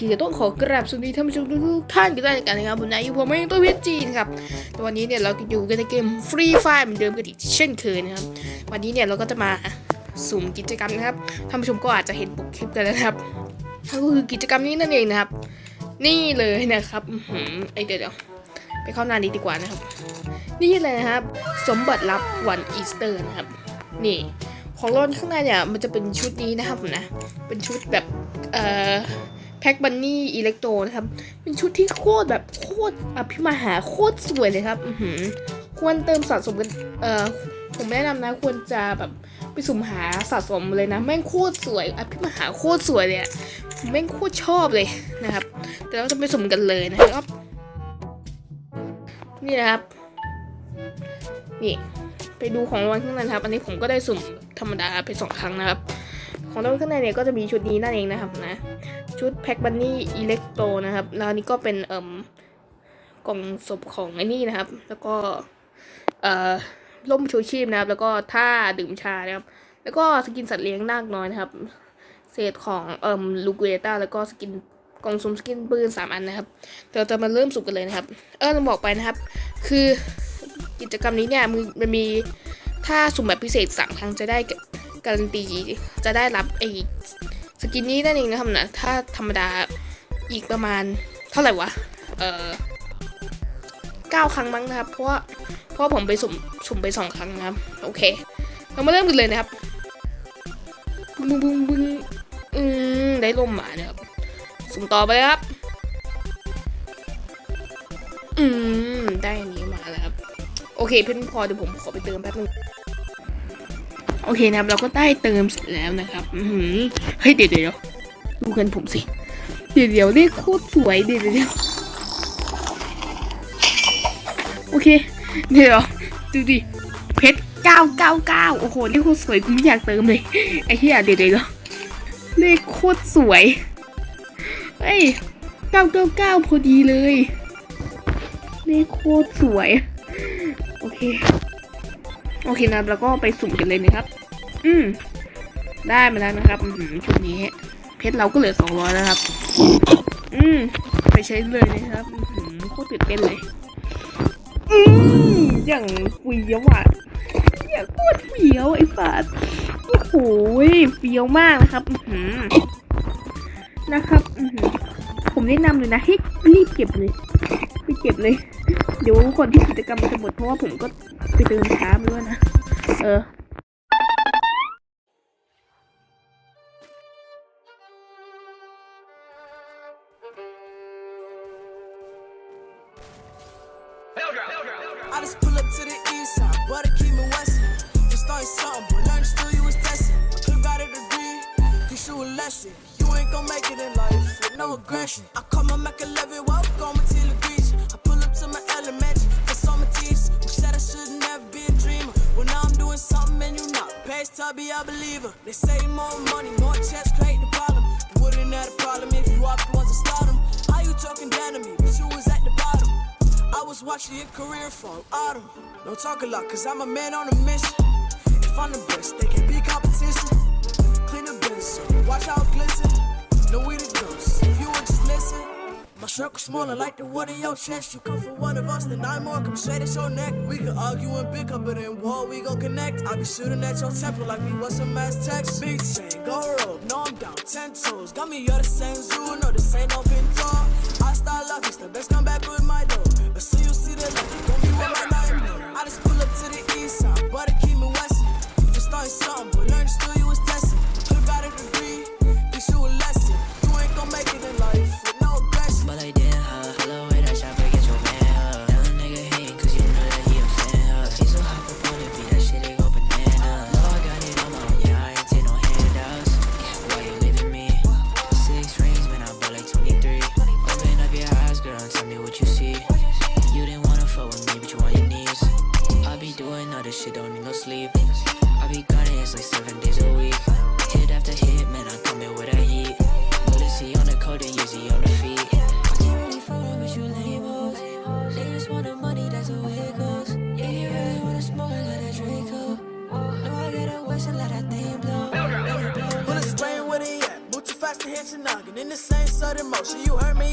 ทีก็ต้องขอกราบสวัสดีท่านผู้ชมทุกท่านกันได้กันนะครับผมนายอยู่ผมเองตัวเพชรจีนครับวันนี้เนี่ยเราก็อยู่กันในเกมฟรีไฟเหมือนเดิมกันอีกเช่นเคยนะครับ วันนี้เนี่ยเราก็จะมาสุ่มกิจกรรมนะครับท่านผู้ชมก็อาจจะเห็นปกคลิปกันแล้วนะครับก็คือกิจกรรมนี้นั่นเองนะครับ นี่เลยนะครับไอเดี๋ยวเดี๋ยวไปเข้าหน้านี้ดีกว่านะครับ นี่เลยนะครับ สมบัติลับวันอีสเตอร์นะครับ นี่ของเราข้างในเนี่ยมันจะเป็นชุดนี้นะครับผมนะ เป็นชุดแบบเอ่อ แพ็คบันนี่อิเล็กโตรนะครับ เป็นชุดที่โคตรแบบโคตรอภิมหาโคตรสวยเลยครับควรเติมสะสมกันเอ่อผมแนะนำนะควรจะแบบไปสุ่มหาสะสมเลยนะแม่งโคตรสวยอภิมหาโคตรสวยเลยอะผมแม่งโคตรชอบเลยนะครับ แต่เราจะไปสุ่มกันเลยนะครับ นี่นะครับนี่ไปดูของรางวัลข้างในครับ อันนี้ผมก็ได้สุ่มธรรมดาไปสองครั้งนะครับ ของรางวัลข้างในเนี่ยก็จะมีชุดนี้นั่นเองนะครับนะ ชุดแพ็คบันนี่อิเล็กโตนะครับ แล้วนี้ก็เป็นเอ่มกล่องศพของไอ้นี่นะครับ แล้วก็เอ่อร่มชูชีพนะครับ แล้วก็ท่าดื่มชานะครับ แล้วก็สกินสัตว์เลี้ยงนาคน้อยนะครับ เศษของเอ่มลูกเวต้าแล้วก็สกินกล่องสุ่มสกินปืนสามอันนะครับเดี๋ยวเราจะมาเริ่มสุ่มกันเลยนะครับ เออต้องบอกไปนะครับ คือกิจกรรมนี้เนี่ยมันมันมีถ้าสุ่มแบบพิเศษสามครั้งจะได้ การันตีจะได้รับไอ้สกินนี้นั่นเองนะครับนะถ้าธรรมดาอีกประมาณเท่าไหร่วะ เออเก้าครั้งมั้งนะครับ เพราะว่าเพราะผมไปสุ่มสุ่มไปสองครั้งนะครับ โอเค เรามาเริ่มกันเลยนะครับบึ้งบึ้งบึ้งบึ้งอืมได้ลมหมาเนี่ยครับ สุ่มต่อไปครับ อืม ได้อันนี้มาแล้วครับ โอเคเพื่อนพอเดี๋ยวผมขอไปเติมแป๊บนึง โอเคนะครับ เราก็ได้เติมเสร็จแล้วนะครับอืเฮ้ยเดี๋ยวเดี๋ยวดูเงินผมสิ เดี๋ยวเดี๋ยวเลขโคตรสวยเดี๋ยวเดี๋ยวโอเค เดี๋ยวดูดิเพชรเก้าเก้าเก้าโอ้โหเลขโคตรสวยกูไม่อยากเติมเลยไอ้เหี้ยเดี๋ยวเดี๋ยวเลขโคตรสวยเฮ้ยเก้าเก้าเก้าพอดีเลยเลขโคตรสวย โอเค โอเคนะครับแล้วก็ไปสุ่มกันเลยนะครับ อืม ได้มาแล้วนะครับชุดนี้ เพชรเราก็เหลือสองร้อยแล้วครับ อืม ไปใช้เลยนะครับโคตรตื่นเต้นเลย อืม อย่างเฟี้ยวอะอย่างโคตรเฟี้ยวไอ้สัสโอ้โหเฟี้ยวมากนะครับ อือหือนะครับอืผมแนะนำเลยนะให้รีบเก็บเลยไปเก็บเลย เดี๋ยวคนที่กิจกรรมมันจะหมดเพราะว่าผมก็ไปเดินช้าไปด้วยนะ เออ Just pull up to the east side, but I keep me west. Just started something, but learned still you was testing. I got a degree, teach you a lesson. You ain't gon' make it in life with no aggression. I call my Mac 11, walk on my till the beach. I pull up to my elementary, for some teachers who said I should never be a dreamer. Well, now I'm doing something and you not. Past to be a believer. They say more money, more checks watching your career fall autumn. Don't talk a lot, cause I'm a man on a mission. If I'm the best, they can be competition. Clean the biz, so watch it glisten. Know we the ghosts, if you would just listen. My circle smaller like the one in your chest. You come for one of us, then I'm more come straight at your neck. We could argue and bicker, but in war we gon' connect. I be shooting at your temple like we was some mass text. Big chain, go rope, no I'm down ten toes. Got me, you're the same zoo, no this ain't no talk. I start lucky, it's the best comeback with my dough. Don't you ever this shit, don't need no sleep. I be gunning, it's like seven days a week. Hit after hit, man, I come in with that heat. Bulletsy on the coat and Yeezy on the feet. I can't really fuck with you labels. Want the money, that's the way it goes. Really wanna smoke, I got that Draco. I got a whistle, let that thing blow. Put a strain with it, yeah. Too fast to hit your noggin in the same sudden motion. You heard me